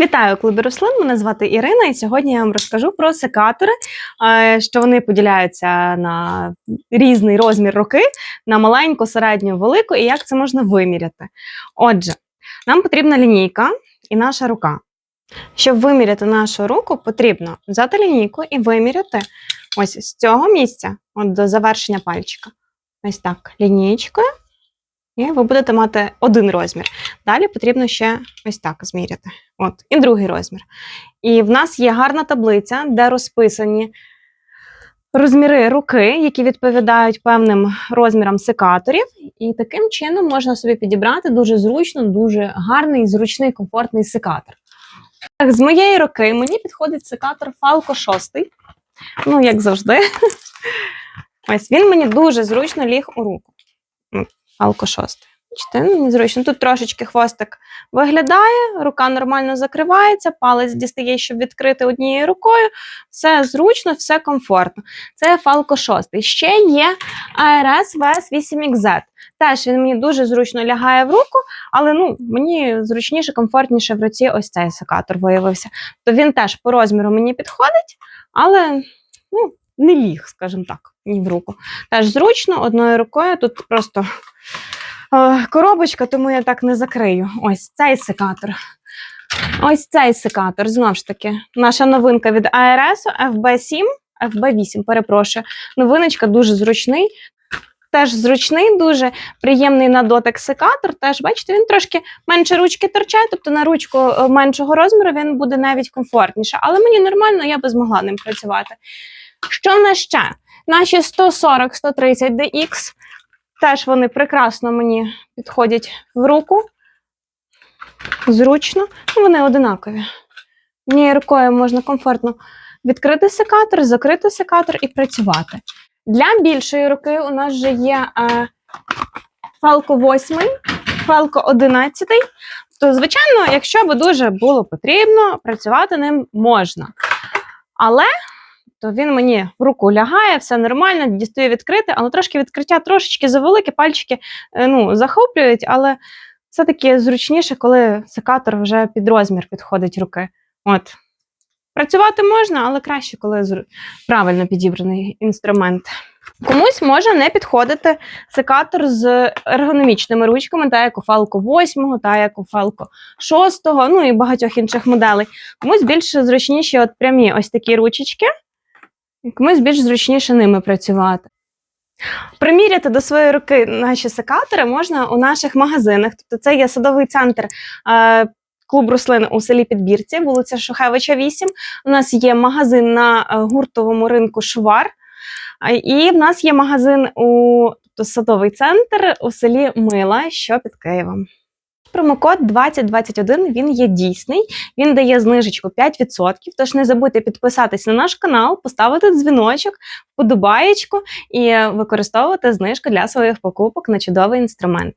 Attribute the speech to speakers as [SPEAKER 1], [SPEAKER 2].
[SPEAKER 1] Вітаю клубі рослин. Мене звати Ірина, і сьогодні я вам розкажу про секатори, е, що вони поділяються на різний розмір руки, на маленьку, середню, велику, і як це можна виміряти. Отже, нам потрібна лінійка і наша рука. Щоб виміряти нашу руку, потрібно взяти лінійку і виміряти ось з цього місця, от до завершення пальчика. Ось так, лінієчкою. І ви будете мати один розмір. Далі потрібно ще ось так зміряти. От, і другий розмір. І в нас є гарна таблиця, де розписані розміри руки, які відповідають певним розмірам секаторів. І таким чином можна собі підібрати дуже зручно, дуже гарний, зручний, комфортний секатор. Так, з моєї руки мені підходить секатор Falco 6. Ну, як завжди. Ось він мені дуже зручно ліг у руку. Falco 6. Бачите, мені зручно. Тут трошечки хвостик виглядає, рука нормально закривається, палець дістає, щоб відкрити однією рукою. Все зручно, все комфортно. Це Falco 6. Ще є ARS VS8XZ. Теж він мені дуже зручно лягає в руку, але ну, мені зручніше, комфортніше в руці ось цей секатор виявився. То він теж по розміру мені підходить, але ну, не ліг, скажімо так, ні в руку. Теж зручно, одною рукою тут просто коробочка, тому я так не закрию. Ось цей секатор. Ось цей секатор. Знову ж таки, наша новинка від ARS FB7, FB8, перепрошую. Новиночка дуже зручний. Теж зручний, дуже приємний на дотик секатор. Теж, бачите, він трошки менше ручки торчає, тобто на ручку е, меншого розміру він буде навіть комфортніше. Але мені нормально, я би змогла ним працювати. Що в нас ще? Наші 140-130 DX. Теж вони прекрасно мені підходять в руку. Зручно. Ну, вони одинакові. Однією рукою можна комфортно відкрити секатор, закрити секатор і працювати. Для більшої руки у нас вже є е, Falco 8, Falco 11. То, звичайно, якщо би дуже було потрібно, працювати ним можна. Але то він мені в руку лягає, все нормально, дістаю відкрити, але трошки відкриття трошечки завелике, пальчики е, ну, захоплюють, але все-таки зручніше, коли секатор вже під розмір підходить руки. От. Працювати можна, але краще, коли правильно підібраний інструмент. Комусь може не підходити секатор з ергономічними ручками, та як у Falco 8, та як у Falco 6, ну і багатьох інших моделей. Комусь більш зручніші от прямі ось такі ручечки, комусь більш зручніше ними працювати. Приміряти до своєї руки наші секатори можна у наших магазинах. Тобто це є садовий центр е, клуб рослин у селі Підбірці, вулиця Шухевича, 8. У нас є магазин на е, гуртовому ринку Швар. І в нас є магазин у тобто садовий центр у селі Мила, що під Києвом. Промокод 2021 він є дійсний, він дає знижечку 5%. Тож не забудьте підписатись на наш канал, поставити дзвіночок, вподобаєчку і використовувати знижку для своїх покупок на чудовий інструмент.